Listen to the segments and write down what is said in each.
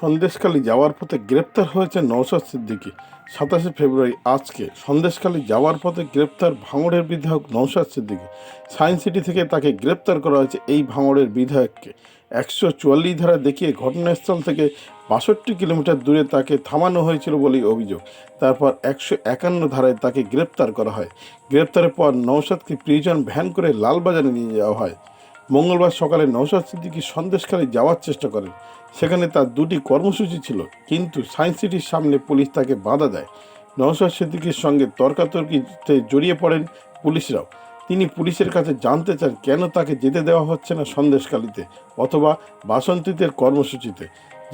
সন্দেশখালী যাওয়ার পথে গ্রেপ্তার হয়েছে নওশাদ সিদ্দিকী। সাতাশে ফেব্রুয়ারি আজকে সন্দেশখালী যাওয়ার পথে গ্রেপ্তার ভাঙড়ের বিধায়ক নওশাদ সিদ্দিকী। সায়েন্স সিটি থেকে তাকে গ্রেপ্তার করা হয়েছে এই ভাঙড়ের বিধায়ককে। একশো চুয়াল্লিশ ধারা দেখিয়ে ঘটনাস্থল থেকে বাষট্টি কিলোমিটার দূরে তাকে থামানো হয়েছিল বলেই অভিযোগ। তারপর একশো একান্ন ধারায় তাকে গ্রেপ্তার করা হয়। গ্রেপ্তারের পর নওশাদকে প্রিজন ভ্যান করে লালবাজারে নিয়ে যাওয়া হয়। মঙ্গলবার সকালে নৌসাদ সিদ্দিকী সন্দেশখালী যাওয়ার চেষ্টা করেন। সেখানে তার দুটি কর্মসূচি ছিল, কিন্তু সায়েন্স সিটির সামনে পুলিশ তাকে বাধা দেয়। নৌসাদ সিদ্দিকীর সঙ্গে তর্কাতর্কিতে জড়িয়ে পড়েন পুলিশরাও। তিনি পুলিশের কাছে জানতে চান কেন তাকে যেতে দেওয়া হচ্ছে না সন্দেশকালীতে অথবা বাসন্তীতের কর্মসূচিতে।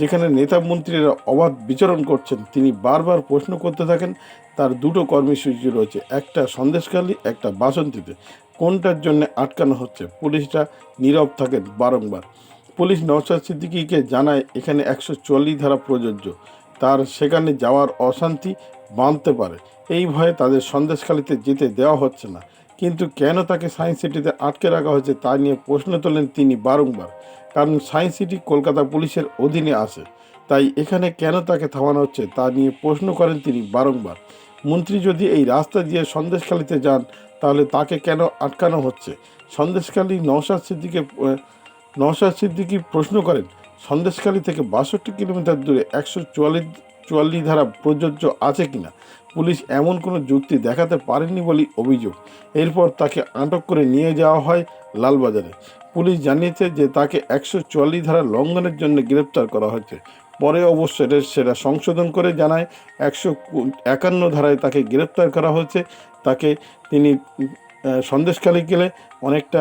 যেখানে নেতা মন্ত্রীরা অবাধ বিচরণ করছেন, তিনি বারবার প্রশ্ন করতে থাকেন, তার দুটো কর্মসূচি রয়েছে, একটা সন্দেশকালী একটা বাসন্তীতে। কোনটার জন্য আটকানো হচ্ছে? পুলিশরা নীরব থাকেন বারংবার। পুলিশ নওশাদ সিদ্দিকীকে জানায়, এখানে একশো চল্লিশ ধারা প্রযোজ্য। তার সেখানে যাওয়ার অশান্তি বাঁধতে পারে। এই ভয়ে তাদের সন্দেশখালিতে যেতে দেওয়া হচ্ছে না। কিন্তু কেন তাকে সায়েন্স সিটিতে আটকে রাখা হয়েছে তা নিয়ে প্রশ্ন তোলেন তিনি বারংবার। কারণ সায়েন্স সিটি কলকাতা পুলিশের অধীনে আসে তাই এখানে কেন তাকে থামানো হচ্ছে তা নিয়ে প্রশ্ন করেন তিনি বারংবার। মন্ত্রী যদি এই রাস্তা দিয়ে সন্দেশখালিতে যান তাহলে তাকে কেন আটকানো হচ্ছে? সন্দেশখালী নওশাদ সিদ্দিকে নওশাদ সিদ্দিকি প্রশ্ন করেন, সন্দেশখালী থেকে বাষট্টি কিলোমিটার দূরে একশো চুয়াল্লিশ চুয়াল্লিশ ধারা প্রযোজ্য আছে কিনা? পুলিশ এমন কোনো যুক্তি দেখাতে পারেনি বলেই অভিযোগ। এরপর তাকে আটক করে নিয়ে যাওয়া হয় লালবাজারে। পুলিশ জানিয়েছে যে তাকে একশো চুয়াল্লিশ ধারা লঙ্ঘনের জন্য গ্রেপ্তার করা হয়েছে। পরে অবশ্য সেটা সংশোধন করে জানায় একশো একান্ন ধারায় তাকে গ্রেপ্তার করা হয়েছে। তাকে তিনি আহ, সন্দেশখালী গেলে অনেকটা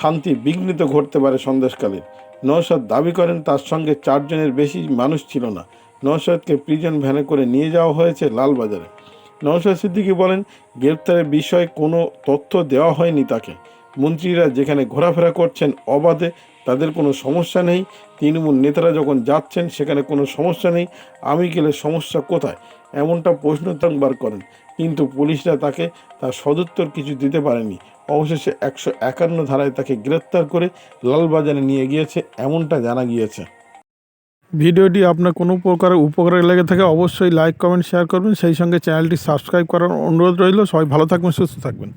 শান্তি বিঘ্নিত ঘটতে পারে সন্দেশকালীন নৌসাদ দাবি করেন তার সঙ্গে চারজনের বেশি মানুষ ছিল না। নৌসাদকে প্রিজন ভ্যানে করে নিয়ে যাওয়া হয়েছে লালবাজারে। নৌসাদ সিদ্দিকী বলেন গ্রেপ্তারের বিষয়ে কোনো তথ্য দেওয়া হয়নি তাকে। মন্ত্রীরা যেখানে ঘোরাফেরা করছেন অবাধে, তাদের কোনো সমস্যা নেই। তৃণমূল নেতারা যখন যাচ্ছেন, সেখানে কোনো সমস্যা নেই। আমি গেলে সমস্যা কোথায়? এমনটা প্রশ্ন বার করেন। কিন্তু পুলিশরা তাকে, তার সদুত্তর কিছু দিতে পারেনি। অবশেষে একশো একান্ন ধারায় তাকে গ্রেপ্তার করে লালবাজারে নিয়ে গিয়েছে, এমনটা জানা গিয়েছে। ভিডিওটি আপনার কোনো প্রকার উপকারে লেগে থাকে, অবশ্যই লাইক, কমেন্ট, শেয়ার করবেন। সেই সঙ্গে চ্যানেলটি সাবস্ক্রাইব করার অনুরোধ রইল। সবাই ভালো থাকবেন, সুস্থ থাকবেন।